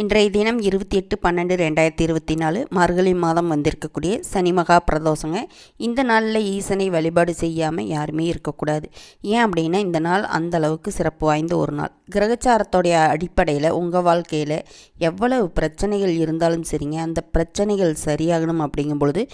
இன்றைய தினம் இருபத்தி எட்டு பன்னெண்டு ரெண்டாயிரத்தி இருபத்தி நாலு மார்கழி மாதம் வந்திருக்கக்கூடிய சனி மகா பிரதோஷங்க. இந்த நாளில் ஈசனை வழிபாடு செய்யாமல் யாருமே இருக்கக்கூடாது. ஏன் அப்படின்னா இந்த நாள் அந்த அளவுக்கு சிறப்பு வாய்ந்த ஒரு நாள். கிரகச்சாரத்தோடைய அடிப்படையில் உங்கள் வாழ்க்கையில் எவ்வளவு பிரச்சனைகள் இருந்தாலும் சரிங்க அந்த பிரச்சனைகள் சரியாகணும் அப்படிங்கும் பொழுது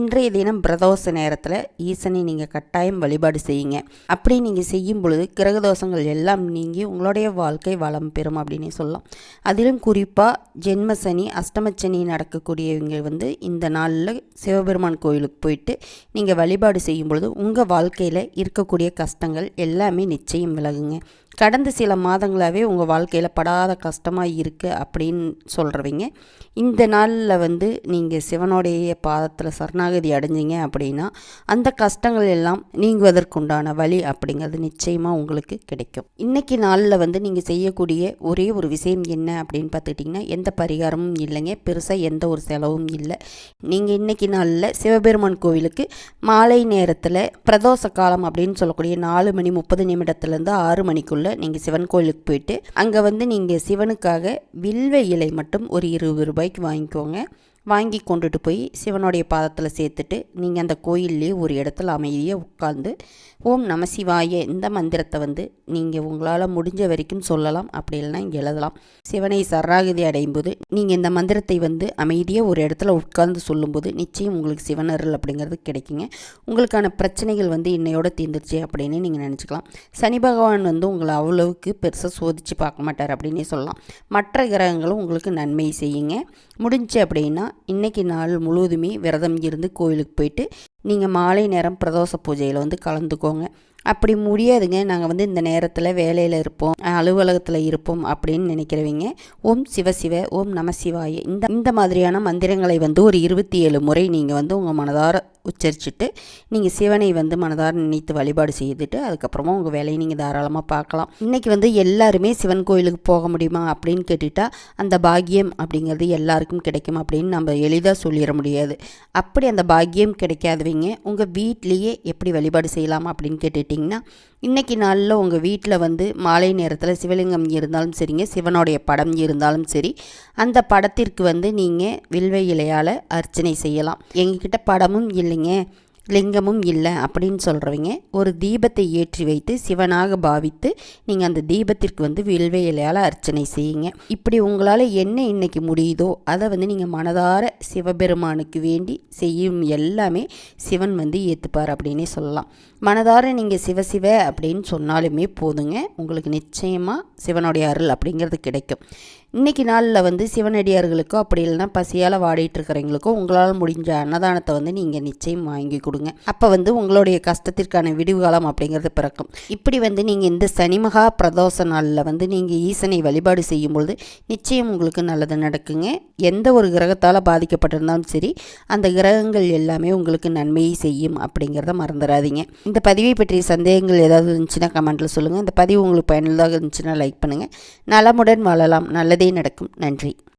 இன்றைய தினம் பிரதோஷ நேரத்தில் ஈசனை நீங்கள் கட்டாயம் வழிபாடு செய்யுங்க. அப்படி நீங்கள் செய்யும் பொழுது கிரகதோஷங்கள் எல்லாம் நீங்கி உங்களுடைய வாழ்க்கை வளம் பெறும் அப்படின்னு சொல்லலாம். அதிலும் குறிப்பு குறிப்பாக ஜென்ம சனி அஷ்டமச்சனி நடக்கக்கூடியவங்க வந்து இந்த நாளில் சிவபெருமான் கோயிலுக்கு போயிட்டு நீங்கள் வழிபாடு செய்யும் பொழுது உங்கள் வாழ்க்கையில் இருக்கக்கூடிய கஷ்டங்கள் எல்லாமே நிச்சயம் விலகுங்க. கடந்த சில மாதங்களாகவே உங்கள் வாழ்க்கையில் படாத கஷ்டமாக இருக்குது அப்படின்னு சொல்கிறவங்க இந்த நாளில் வந்து நீங்கள் சிவனுடைய பாதத்தில் சரணாகதி அடைஞ்சிங்க அப்படின்னா அந்த கஷ்டங்கள் எல்லாம் நீங்குவதற்குண்டான வழி அப்படிங்கிறது நிச்சயமாக உங்களுக்கு கிடைக்கும். இன்றைக்கி நாளில் வந்து நீங்கள் செய்யக்கூடிய ஒரே ஒரு விஷயம் என்ன அப்படின்னு பார்த்துக்கிட்டிங்கன்னா எந்த பரிகாரமும் இல்லைங்க. பெருசாக எந்த ஒரு செலவும் இல்லை. நீங்கள் இன்றைக்கி நாளில் சிவபெருமான் கோவிலுக்கு மாலை நேரத்தில் பிரதோஷ காலம் அப்படின்னு சொல்லக்கூடிய நாலு மணி முப்பது நிமிடத்துலேருந்து ஆறு மணிக்குள்ளே நீங்கள் சிவன் கோயிலுக்கு போயிட்டு அங்கே வந்து நீங்கள் சிவனுக்காக வில்வ இலை மட்டும் ஒரு இருபது ரூபாய்க்கு வாங்கிக்கோங்க. வாங்கி கொண்டுட்டு போய் சிவனுடைய பாதத்தில் சேர்த்துட்டு நீங்கள் அந்த கோயில்லே ஒரு இடத்துல அமைதியாக உட்காந்து ஓம் நம சிவாய இந்த மந்திரத்தை வந்து நீங்கள் உங்களால் முடிஞ்ச வரைக்கும் சொல்லலாம். அப்படி இல்லைனா இங்கே எழுதலாம். சிவனை சரணாகதி அடையும் போது நீங்கள் இந்த மந்திரத்தை வந்து அமைதியாக ஒரு இடத்துல உட்கார்ந்து சொல்லும்போது நிச்சயம் உங்களுக்கு சிவனருள் அப்படிங்கிறது கிடைக்குங்க. உங்களுக்கான பிரச்சனைகள் வந்து இன்னையோட தீர்ந்துருச்சு அப்படின்னு நீங்கள் நினச்சிக்கலாம். சனி பகவான் வந்து உங்களை அவ்வளவுக்கு பெருசாக சோதித்து பார்க்க மாட்டார் அப்படின்னே சொல்லலாம். மற்ற கிரகங்களும் உங்களுக்கு நன்மை செய்யுங்க. முடிஞ்சு அப்படின்னா இன்றைக்கி நாள் முழுவதுமே விரதம் இருந்து கோயிலுக்கு போயிட்டு நீங்கள் மாலை நேரம் பிரதோஷ பூஜையில் வந்து கலந்துக்கோங்க. அப்படி முடியாதுங்க. நாங்கள் வந்து இந்த நேரத்தில் வேலையில் இருப்போம். அலுவலகத்தில் இருப்போம் அப்படின்னு நினைக்கிறவங்க ஓம் சிவசிவ ஓம் நம சிவாய. இந்த இந்த மாதிரியான மந்திரங்களை வந்து ஒரு இருபத்தி ஏழு முறை நீங்கள் வந்து உங்கள் மனதார உச்சரிச்சுட்டு நீங்கள் சிவனை வந்து மனதார நினைத்து வழிபாடு செய்துட்டு அதுக்கப்புறமா உங்கள் வேலையை நீங்கள் தாராளமாக பார்க்கலாம். இன்றைக்கி வந்து எல்லாருமே சிவன் கோயிலுக்கு போக முடியுமா அப்படின்னு கேட்டுட்டா அந்த பாக்கியம் அப்படிங்கிறது எல்லாருக்கும் கிடைக்கும் அப்படின்னு நம்ம எளிதாக சொல்லிட முடியாது. அப்படி அந்த பாக்கியம் கிடைக்காதவங்க உங்கள் வீட்லேயே எப்படி வழிபாடு செய்யலாம் அப்படின்னு கேட்டுட்டிங்கன்னா இன்றைக்கி நாளில் உங்கள் வீட்டில் வந்து மாலை நேரத்தில் சிவலிங்கம் இருந்தாலும் சரிங்க சிவனுடைய படம் இருந்தாலும் சரி அந்த படத்திற்கு வந்து நீங்கள் வில்வ இலையால் அர்ச்சனை செய்யலாம். எங்ககிட்ட படமும் இல்லைங்க. லிங்கமும் இல்லை அப்படின்னு சொல்கிறவங்க ஒரு தீபத்தை ஏற்றி வைத்து சிவனாக பாவித்து நீங்கள் அந்த தீபத்திற்கு வந்து வில்வ இலையால் அர்ச்சனை செய்யுங்க. இப்படி உங்களால் என்ன இன்னைக்கு முடியுதோ அதை வந்து நீங்கள் மனதார சிவபெருமானுக்கு வேண்டி செய்யும் எல்லாமே சிவன் வந்து ஏற்றுப்பார் அப்படின்னே சொல்லலாம். மனதார நீங்கள் சிவசிவ அப்படின்னு சொன்னாலுமே போதுங்க. உங்களுக்கு நிச்சயமாக சிவனுடைய அருள் அப்படிங்கிறது கிடைக்கும். இன்றைக்கி நாளில் வந்து சிவனடியார்களுக்கோ அப்படி இல்லைன்னா பசியால் வாடிட்டு இருக்கிறவங்களுக்கோ உங்களால் முடிஞ்ச அன்னதானத்தை வந்து நீங்கள் நிச்சயம் வாங்கி கொடுங்க. அப்போ வந்து உங்களுடைய கஷ்டத்திற்கான விடுகாலம் அப்படிங்கிறது பிறக்கும். இப்படி வந்து நீங்கள் இந்த சனிமகா பிரதோஷ நாளில் வந்து நீங்கள் ஈசனை வழிபாடு செய்யும் பொழுது நிச்சயம் உங்களுக்கு நல்லது நடக்குங்க. எந்த ஒரு கிரகத்தால் பாதிக்கப்பட்டிருந்தாலும் சரி அந்த கிரகங்கள் எல்லாமே உங்களுக்கு நன்மையை செய்யும் அப்படிங்கிறத மறந்துடாதீங்க. இந்த பதிவை பற்றிய சந்தேகங்கள் ஏதாவது இருந்துச்சுன்னா கமெண்ட்டில் சொல்லுங்கள் இந்த பதிவு உங்களுக்கு பயனுள்ளதாக இருந்துச்சுன்னா லைக் பண்ணுங்கள் நலமுடன் வாழலாம். நல்லதே நடக்கும். நன்றி.